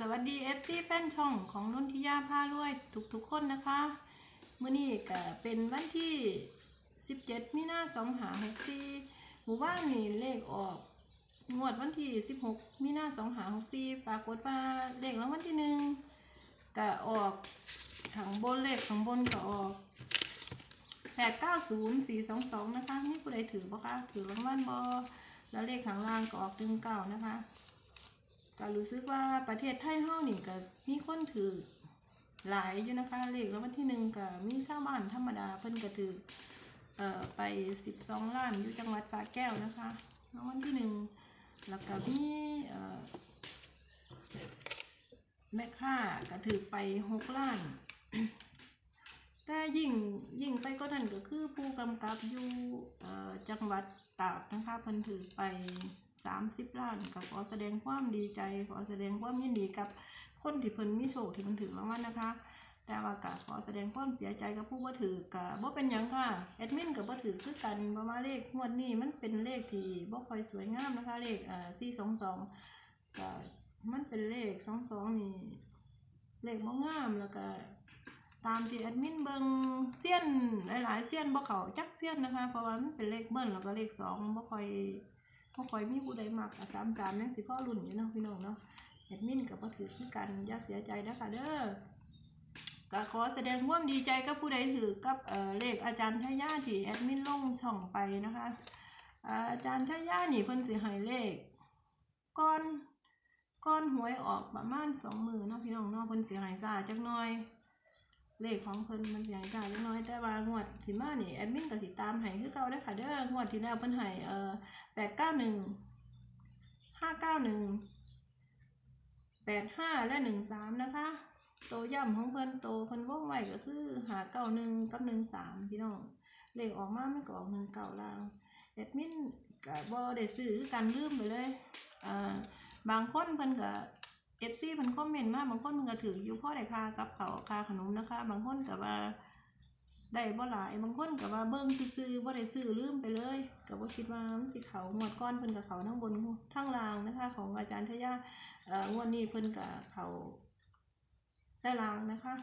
สวัสดี FC แฟนช่องของนุ่นทิยาพารวยทุกๆคนนะคะเมื้อนี้ก็เป็นวันที่ 17 มีนา2 5 6 4หกสี่หมู่บ้านนี่เลขออกงวดวันที่ 16 มีนา2 5 6 4ปรากฏว่าเลขรางวัลที่หนึ่งก็ออกข้างบนเลขข้างบนก็ออก890422นะคะนี่ผู้ใดถือบ่คะถือรางวัลบ่แล้วเลขข้างล่างก็ออก19นะคะ ก็รู้สึกว่าประเทศไทยเฮานี่ก็มีคนถือหลายอยู่นะคะเลขแล้ววันที่หนึ่งก็มีชาวบ้านธรรมดาเพิ่นก็ถือเอ่อไปสิบสองล้านอยู่จังหวัดสระแก้วนะคะแล้ววันที่หนึ่งแล้วก็มีเอ่อแม่ค้าก็ถือไปหกล้านแต่ยิ่งยิ่งไปก็นั่นก็คือผู้กำกับอยู่เอ่อจังหวัดตากนะคะเพิ่นถือไป สามสิบล้านก็ขอแสดงความดีใจ ขอแสดงความยินดีกับคนที่เพิ่นมีโชคที่เพิ่นถือรางวัลนะคะ แต่ว่าก็ขอแสดงความเสียใจกับผู้บ่ถือก็บ่เป็นหยังค่ะแอดมินก็บ่ถือคือกันเพราะว่าเลขงวดนี้มันเป็นเลขที่บ่ค่อยสวยงามนะคะเลขเอ่อ422ก็มันเป็นเลข22นี่เลขบ่งามแล้วก็ตามที่แอดมินเบิงเซียนหลายๆเซียนบ่เขาจักเซียนนะคะ เพราะว่ามันเป็นเลขเบิ้ลแล้วก็เลขสองบ่ค่อย บ่ค่อยมีผู้ใดมักอะสามสามยังสิพ่อรุ่นอยู่เนาะพี่น้องเนาะแอดมินก็บ่ถือคือกันย่าเสียใจนะคะเด้อก็ขอแสดงความดีใจกับผู้ใดถือกับเออเลขอาจารย์ทายาที่แอดมินลงช่องไปนะคะอาจารย์ทายานี่เพิ่นสิให้เลขก่อนก่อนหวยออกประมาณสองมือเนาะพี่น้องเนาะเพิ่นสิให้ซาจักหน่อยเลขของเพิ่นมันสิให้จ่ายเล็กน้อยแต่ว่างวดสิมานี่แอดมินก็สิตามให้คือเก่าเด้ค่ะเด้องวดที่แล้วเพิ่นให้เอ่อ แปดเก้าหนึ่งห้าเก้าหนึ่งแปดห้าและหนึ่งสามนะคะโตย่ำของเพื่อนโตเพื่อนว่องไวก็คือหาเก้าหนึ่งกับหนึ่งสามพี่น้องเลขออกมาไม่ก็ออกหนึ่งเก้าลาวแอดมินกับบอเดซื้อกันลืมไปเลยอ่บางคนเพื่อนกับเอฟซีเพื่นคอมเมนต์มาบางคนเพื่นก็ถืออยู่พ่อได้คากับเขาคาขนมนะคะ บางคนกับว่า ได้บ่หลายบางคนก็ว่าเบิ่งซื้อๆบ่ได้ซื้อลืมไปเลยก็บ่คิดว่ามันสิเขางวดก้อนเพิ่นกับเขาทั้งบนทั้งล่างนะคะ ของอาจารย์ทยาเอ่องวดนี้เพิ่นกับเขาได้ล่างนะคะ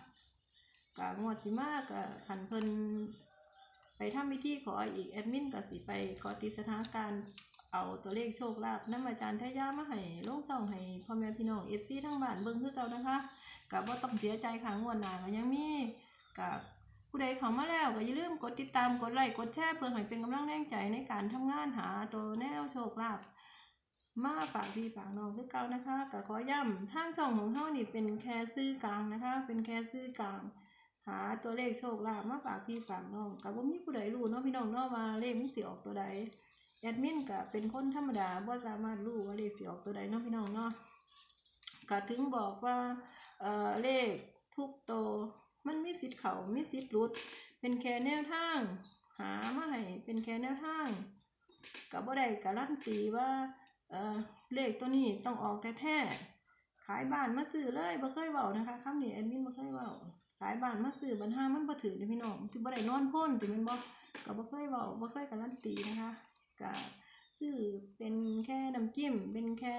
ก็งวดสิมาก็คันเพิ่นไปทำพิธีขออีกแอดมินก็สิไปเกอติสถานการณ์เอาตัวเลขโชคลาภนำอาจารย์ทายามาให้ลงช่องให้พ่อแม่พี่น้องเอฟซีทั้งบ้านเบิ่งคือเก่านะคะกับบ่าต้องเสียใจค่ะงวดหนาก็ยังมีกับ ผู้ใดเข้ามาแล้วก็อย่าลืมกดติดตามกดไลค์กดแชร์เพื่อให้เป็นกำลังแรงใจในการทำงานหาตัวแนวโชคลาภมาฝากพี่ฝากน้องคือเก่านะคะก็ขอย้ำทางช่องของเฮานี่เป็นแค่ซื้อกลางนะคะ เป็นแค่ซื้อกลาง หาตัวเลขโชคลาภมาฝากพี่ฝากน้องก็บ่มีผู้ใดรู้เนาะพี่น้องเนาะว่าเลขมันสิออกตัวใดแอดมินก็เป็นคนธรรมดาบ่สามารถรู้ว่าเลขสิออกตัวใดเนาะพี่น้องเนาะก็ถึงบอกว่าเออเลขทุกตัว มันมีสิทธิ์เขามีสิทธิ์หลุด เป็นแค่แนวทาง หามาให้เป็นแค่แนวทางก็บ่ได้การันตีว่าเออเลขตัวนี้ต้องออกแท้ๆขายบ้านมาซื้อเลยบ่เคยเว้านะคะคำนี้แอดมินบ่เคยเว้าขายบ้านมาซื้อบัญหามันบ่ถือเด้อพี่น้องสิบ่ได้นอนพ่นสิแม่นบ่ก็บ่เคยเว้าบ่เคยการันตีนะคะก็ซื้อเป็นแค่น้ำจิ้มเป็นแค่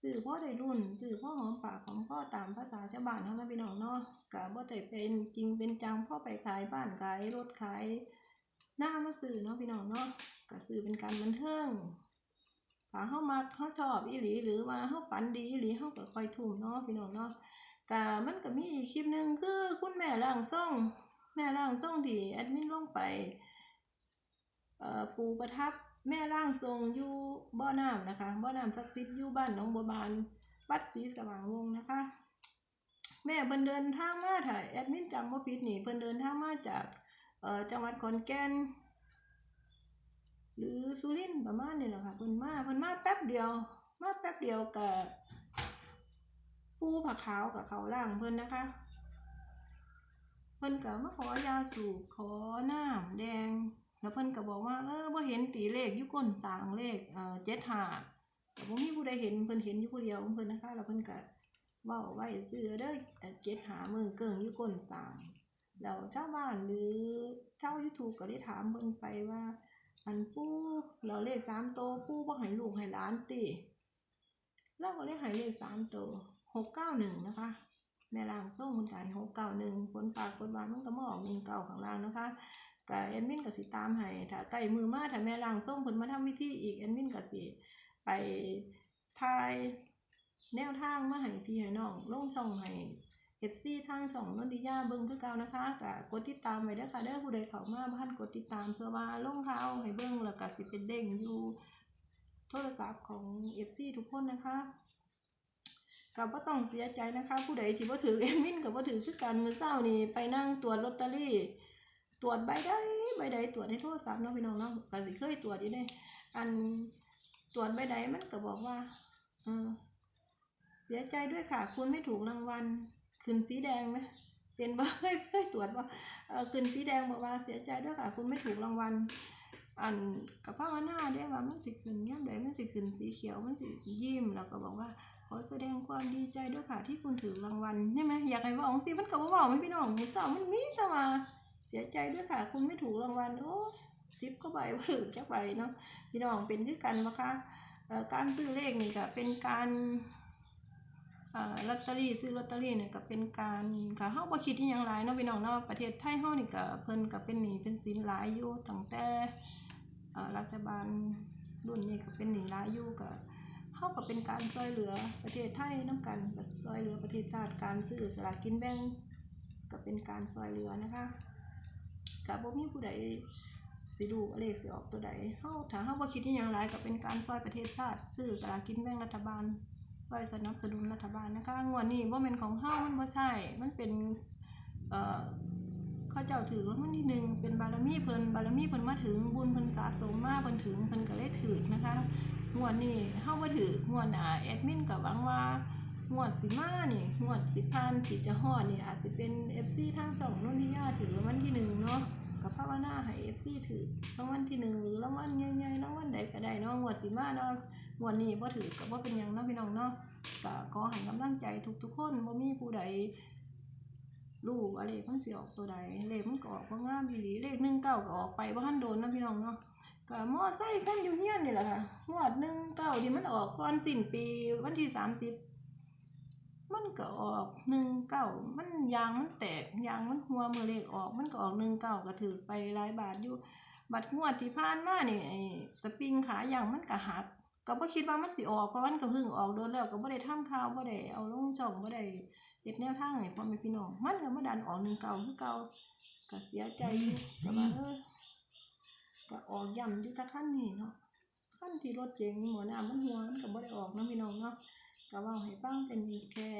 ซื้อพ่อได้รุ่นซื้อพ่อหอมปากของพ่อตามภาษาชาวบ้านเขานะพี่น้องเนาะก็บ่ได้เป็นจริงเป็นจังพ่อไปขายบ้านขายรถขายหน้ามาซื้อเนาะพี่น้องเนาะก็ซื้อเป็นการบันเทิงถ้าเฮามักเฮาชอบอีหลีหรือว่าเฮาฝันดีอีหลีเฮาก็คอยทุ่มเนาะพี่น้องเนาะก็มันก็มีอีกคลิปหนึ่งคือคุณแม่ร่างทรงแม่ร่างทรงที่แอดมินลงไปเอ่อปูประทับ แม่ร่างทรงอยู่บ่อน้ำนะคะ บ่อน้ำศักดิ์สิทธิ์อยู่บ้านหนองบัวบานวัดศรีสว่างวงนะคะ แม่เพิ่นเดินทางมาถ่ายแอดมินจำว่าผิดนี่เพิ่นเดินทางมาจากเอ่อจังหวัดขอนแก่นหรือสุรินทร์ประมาณนี้แหละค่ะเพิ่นมาเพิ่นมาแป๊บเดียว มาแป๊บเดียวกับปูผักขาวกับเขาล่างเพิ่นนะคะเพิ่นก็มาขอยาสูบขอน้ำแดง แล้วเพิ่นก็บอกว่าเออบ่เห็นตีเลขยู่ก้นสางเลขเอ่อ75แต่บ่มีผู้ใดเห็นเพิ่นเห็นอยู่ผู้เดียวเพิ่นนะคะแล้วเพิ่นก็ว้าไว้ซื้อเด้อเอ่อ75มืองเกิ่งยู่ก้นสางแล้วชาวบ้านหรือชาว YouTube ก็ได้ถามเพิ่นไปว่า อันปู่เราเลข3โตวปู่บ่ให้ลูกให้หลานติเราก็เลยใหายเลขสามตัวหกเก้าหนึ่งนะคะแม่ล่างส่งคุณไก่หกเก้าหนึ่งผลปรากฏว่ามันก็มาออกหนึ่งเก้าข้างล่างนะคะ กับแอดมินกับสิตามให้ถ้าใกล้มือมาถ้าแม่ล่างส่งผลมาทำวิธีอีกแอดมินกับสิไปทายแนวทางมาให้พี่ให้น้องลงส่องให้เอฟซีทางสองนนทิยาเบิ่งคือเก่านะคะกับกดติดตามไว้เด้ค่ะเด้อผู้ใดเข้ามาบ้านกดติดตามเพื่อว่าลงข่าวให้เบิ่งแล้วก็สิเป็นเด้งอยู่โทรศัพท์ของเอฟซีทุกคนนะคะกับว่าต้องเสียใจนะคะ ผู้ใดที่ว่าถือเอมินกับว่าถือคือกันมือเศร้านี่ไปนั่งตรวจลอตเตอรี่ ตรวจใบใดใบใดตรวจในโทรศัพท์เนาะพี่น้องเนาะก็สิเคยตรวจอยู่ได้อันตรวจใบใดมันก็บอกว่าเออเสียใจด้วยค่ะ คุณไม่ถูกรางวัลขึ้นสีแดงไหมเป็นบ่เคยเคยตรวจว่าเออขึ้นสีแดงบอกว่าเสียใจด้วยค่ะ คุณไม่ถูกรางวัลอันกับภาวนาได้ว่ามันสิขึ้นย่ำใดมันสิขึ้นสีเขียวมันสิยิ้มแล้วก็บอกว่าขอแสดงความดีใจด้วยค่ะที่คุณถือรางวัลใช่ไหมอยากให้บอกสิมันก็บ่บอกไม่พี่น้องมือเสามันมีแต่ว่า สียใจด้วยค่ะ คุณไม่ถูกรางวัลโอ้ซิปก็ใบว่าถือจักใบเนาะพี่น้องเป็นคือกันปะคะการซื้อเลขนี่ก็เป็นการลอตเตอรี่ซื้อลอตเตอรี่เนี่ยก็เป็นการค่ะเฮาบ่คิดอีหยังหลายเนาะพี่น้องเนาะประเทศไทยเฮานี่ก็เพิ่นก็เป็นหนี้เป็นสินหลายอยู่ตั้งแต่รัฐบาลรุ่นนี้ก็เป็นหนี้หลายอยู่ก็เท่ากับเป็นการช่วยเหลือประเทศไทยน้ำกันแบบช่วยเหลือประเทศชาติการซื้อสลากกินแบ่งก็เป็นการช่วยเหลือนะคะ กับบ่มีผู้ใดสิดูว่าเลขสิออกตัวใดเฮาถ้าเฮาบ่คิดอีหยังหลายก็เป็นการช่วยประเทศชาติ ซื้อสลากกินแบ่งรัฐบาลช่วยสนับสนุนรัฐบาลนะคะงวดนี้บ่แม่นของเฮามันบ่ใช่มันเป็นเอ่อเขาเจ้าถือรางวัลที่หนึ่งเป็นบารมีเพิ่นบารมีเพิ่นมาถึงบุญเพิ่นสะสมมาเพิ่นถึงเพิ่นก็เลยถือนะคะงวดนี้เฮาบ่ถืองวดหน้าแอดมินก็หวังว่า งวดสิมานี่งวดสิผ่านสิจะฮอดนี่อาจสิเป็น FC ทางช่องนนทิยาถือรางวัลที่หนึ่งเนาะก็ภาวนาให้ FC ถือรางวัลที่หนึ่งหรือรางวัลใหญ่ๆรางวัลใดก็ได้เนาะงวดสิมาเนาะงวดนี้บ่ถือก็บ่เป็นยังเนาะพี่น้องเนาะก็ขอให้กำลังใจทุกๆคนบ่มีผู้ใดรู้ว่าเลขมันสิออกตัวใดเลขมันก็ออกบ่งามอีหลีเลข19ก็ออกไปบ่ทันโดนนะพี่น้องเนาะก็มอไซค์กันอยู่เฮียนนี่แหละค่ะงวดหนึ่งเก้าที่มันออกก่อนสิ้นปีวันที่สามสิบ มันก็ออกหนึ่งเก้ามันยางมันแตกยางมันหัวมือเลขออก มันก็ออกหนึ่งเก้าก็ถือไปหลายบาทอยู่ บัดงวดที่ผ่านมาเนี่ไอ้สปริงขายางมันก็หักก็บ่คิดว่ามันสิออกเพราะมันก็เพิ่งออกโดนแล้วก็บ่ได้ทำข่าวบ่ได้เอาลงช่องบ่ได้เฮ็ดแนวทางให้พ่อแม่พี่น้องมันก็มาดันออกหนึ่งเก้าคือเก่าก็เสียใจอยู่ก็ว่าเออก็ออกย่ำอยู่ตะขั้นนี่เนาะขั้นที่รถเจ๋งหมอน้ำมันหัวมันก็บ่ได้ออกนะพี่น้องเนาะ ก็ว่าให้ฟังเป็นแค่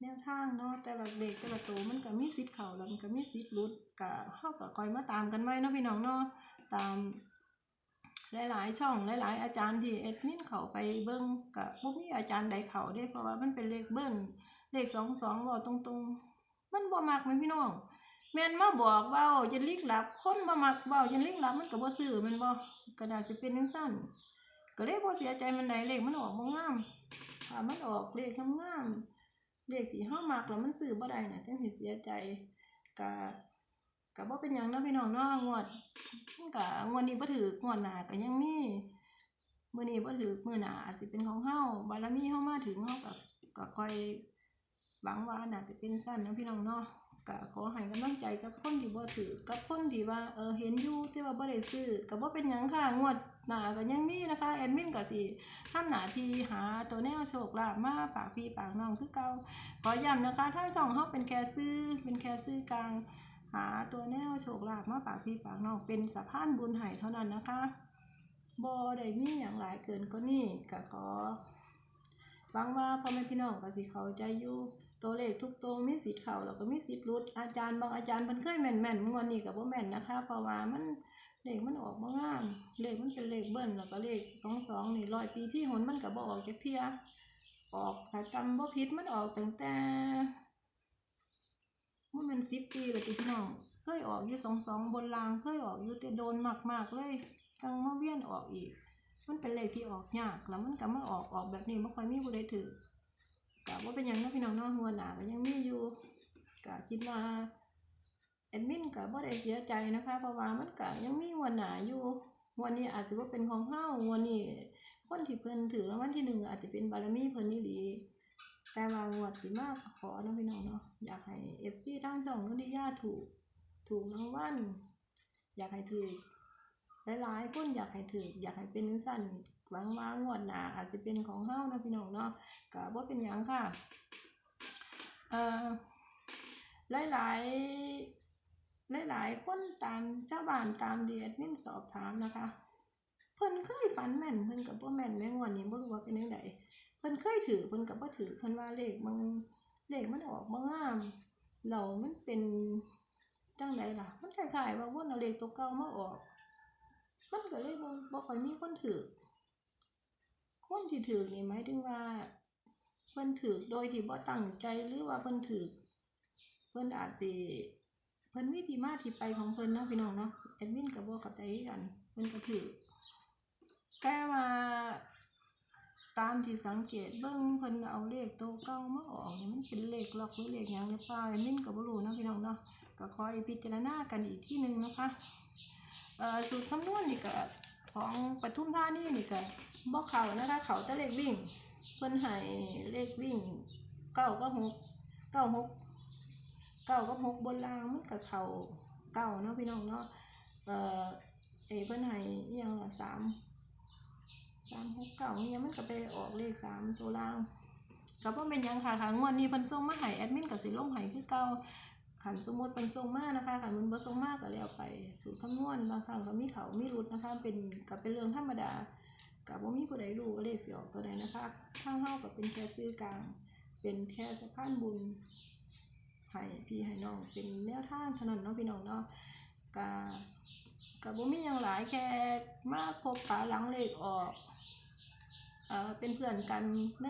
แนวทางเนาะแต่ละเด็กแต่ละตัวมันก็มีสิทธิ์เข้าแล้วมันก็มีสิทธิ์หลุดก็เฮาก็คอยมาตามกันไว้เนาะพี่น้องเนาะตามหลาย ๆ ช่องหลาย ๆ อาจารย์ที่เอ็ดมินเขาไปเบิ่งก็บ่มีอาจารย์ใดเขาเด้เพราะว่ามันเป็นเลขเบิ้ลเลข22เว้าตรงๆ มันบ่มักแม่นพี่น้องแม่นมาบอกเว้าจนลิกหลับคนมามักเว้าจนลิกหลับมันก็บ่ซื้อม่นบ่ก็น่าษสิเป็นจังซั่น ก็เลยบ่เสียใจมันใดเลขมันออกบ่งามถ้ามันออกเลขงามเลขที่เฮามักแล้วมันซื้อบ่ได้น่ะจังสิเสียใจก็ก็บ่เป็นหยังเนาะพี่น้องเนาะงวดมันก็งวดนี้บ่ถูกงวดหน้าก็ยังมีมื้อนี้บ่ถูกมื้อหนาอาจสิเป็นของเฮาบารมีเฮามาถึงเฮาก็ก็ค่อยหวังว่าน่าจะเป็นซั่นนะพี่น้องเนาะ ก็ขอให้กำลังใจกับคนที่บ่ถือกับคนที่ว่าเออเห็นอยู่แต่ว่าบ่ได้ซื้อก็บ่เป็นหยังค่ะงวดหน้าก็ยังมีนะคะแอดมินก็สิทำหน้าที่หาตัวแนวโชคลาภมาฝากพี่ฝากน้องคือเก่าขอย้ำนะคะทางช่องเฮาเป็นแค่ซื้อเป็นแค่ซื้อกลางหาตัวแนวโชคลาภมาฝากพี่ฝากน้องเป็นสะพานบุญให้เท่านั้นนะคะบ่ได้มีหยังหลายเกินกว่านี้ก็ขอ หวังว่าพ่อแม่พี่น้องก็สิเขาใจอยู่ตัวเลขทุกตัวมีสิทธิ์เขาแล้วก็มีสิทธิ์หลุดอาจารย์บางอาจารย์เพิ่นเคยแม่นแม่นงวดนี้ก็บ่แม่นนะคะเพราะว่ามันเลขมันออกบ่งามเลขมันเป็นเลขเบิ้ลแล้วก็เลข22นี่ร้อยปีที่หนมันก็บ่ออกจักเทียออกถ้าจำบ่ผิดมันออกตั้งแต่มันเป็น10ปีแล้วพี่น้องเคยออกอยู่22บนรางเคยออกอยู่แต่โดนมากๆเลยกังมาเวียนออกอีก มันเป็นเลขที่ออกยาก แล้วมันก็มาออกออกแบบนี้ไม่ค่อยมีผู้ใดถือกะว่าเป็นยังนะพี่น้องเนาะหัวหน้าก็ยังมีอยู่กะคิดว่าแอดมินกะบ่ได้เสียใจนะคะเพราะว่ามันกะยังมีหัวหน้าอยู่วันนี้อาจจะว่าเป็นของเฮาวันนี้คนที่เพิ่นถือรางวัลที่หนึ่งอาจจะเป็นบารมีเพิ่นนี่ดีแต่ว่างวดสิมากขอนะพี่น้องเนาะอยากให้เอฟซีทั้งสองนุนิยาถูกถูกรางวัลอยากให้ถือ หลายๆคนอยากให้ถืออยากให้เป็นสั้นหวังว่างวดหนาอาจจะเป็นของเฮ้านาะพี่น้องเนาะก็บ่เป็นหยังค่ะเอ่อหลายๆหลายๆคนตามชาบ้านตามเดียดมินสอบถามนะคะเพิ่นเคยฝันแม่นเพิ่นกับบ่แม่นแม่งวันนี้บ่รู้ว่าเป็นจังไดเพิ่นเคยถือเพิ่นกับบ่ถือเพิ่นว่าเลขมันเลขมันออกบ่งามเรามันเป็นจังไดล่ะ มันคล้ายๆว่าวนเอาเลขตัวเก่ามาออก มันก็เลยบ่บ่ค่อยมีคนถือคนที่ถือนี่หมายถึงว่าเพิ่นถือโดยที่บ่ตั้งใจหรือว่าเพิ่นถือเพิ่นอาจสิเพิ่นมีที่มาที่ไปของเพิ่นเนาะพี่น้องเนาะแอดมินก็บ่เข้าใจกันเพิ่นก็ถือแต่ว่าตามที่สังเกตเบิ่งเพิ่นเอาเลขโตเก่ามาออกนี่มันเป็นเลขล็อกหรือเลขหยังหรือเปล่าแอดมินก็บ่รู้เนาะพี่น้องเนาะก็ขอให้พิจารณากันอีกที่หนึงนะคะ สูตรคำนวณนี่ก็ของปทุมธานีนี่ก็บ่เขานะคะเขาแต่เลขวิ่งเพิ่นให้เลขวิ่งเก้าก็หกเก้าหกเก้ากับหกบนลางมันก็เขาเก้าเนาะพี่น้องเนาะเออเอเพิ่นให้ยังละสามสามหกเก้าเนี่ยมันก็ไปออกเลขสามตัวล่างก็บ่เป็นยังค่ะค่ะงวดนี้เพิ่นส่งมาให้แอดมินก็สิลงให้คือเก่า ขันสมมติเพิ่นส่งมากนะคะขันมันบ่ส่งมากก็แล้วไปสูตรคำนวณบางครั้งก็มีเขามีรุดนะคะ เป็นก็เป็นเรื่องธรรมดาก็บ่มีผู้ใดรู้ว่าเลขสิออกตัวใดนะคะทางเฮาก็เป็นแค่ซื้อกลาง เป็นแค่สะพานบุญให้พี่ให้น้องเป็นแนวทางเท่านั้นเนาะพี่น้องเนาะก็ก็บ่มีหยังหลายแค่มาพบปะหลังเลขออกเอ่อเป็นเพื่อนกันใน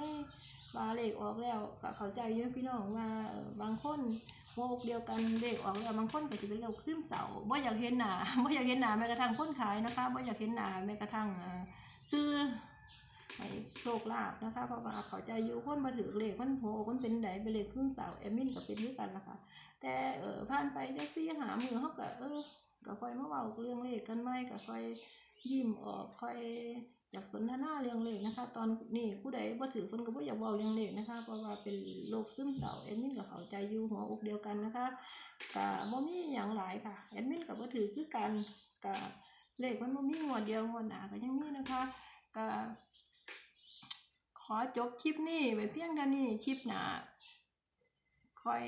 ว่าเลขออกแล้วก็เข้าใจเยอะพี่น้องว่าบางคน โมกเดียวกันเลขออกแล้วบางคนก็จะเป็นโรคซึมเศร้าบ่อยากเห็นหน้าบ่อยากเห็นหน้าแม้กระทั่งคนขายนะคะบ่อยากเห็นหน้าแม้กระทั่งซื้อให้โชคลาภนะคะเพราะว่าเขาใจอยู่คนมาถือเลขมันโหมันเป็นไดเป็นเลขซึมเศร้าแอดมินก็เป็นด้วยกันล่ะค่ะแต่เออผ่านไปจักซี่หามือเฮาก็เออก็ค่อยมาเว้าเรื่องเลขกันใหม่ก็ค่อยยิ้มออกค่อย อยากสนทนาเรื่องเลขนะคะ ตอนนี้ผู้ใดบ่ถือเพิ่นก็บ่อยากเว้าเรื่องเลขนะคะ เพราะว่าเป็นโรคซึมเศร้าแอดมินก็เขาใจอยู่หัวอกเดียวกันนะคะก็บ่มีหยังหลายค่ะแอดมินก็บ่ถือคือกันก็เลขมันบ่มีงวดเดียวงวดหนาก็ยังมีนะคะก็ขอจบคลิปนี้ไว้เพียงเท่านี้คลิปหนาคอย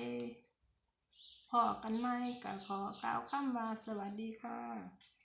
พอกันใหม่ก็ขอกล่าวคำว่าสวัสดีค่ะ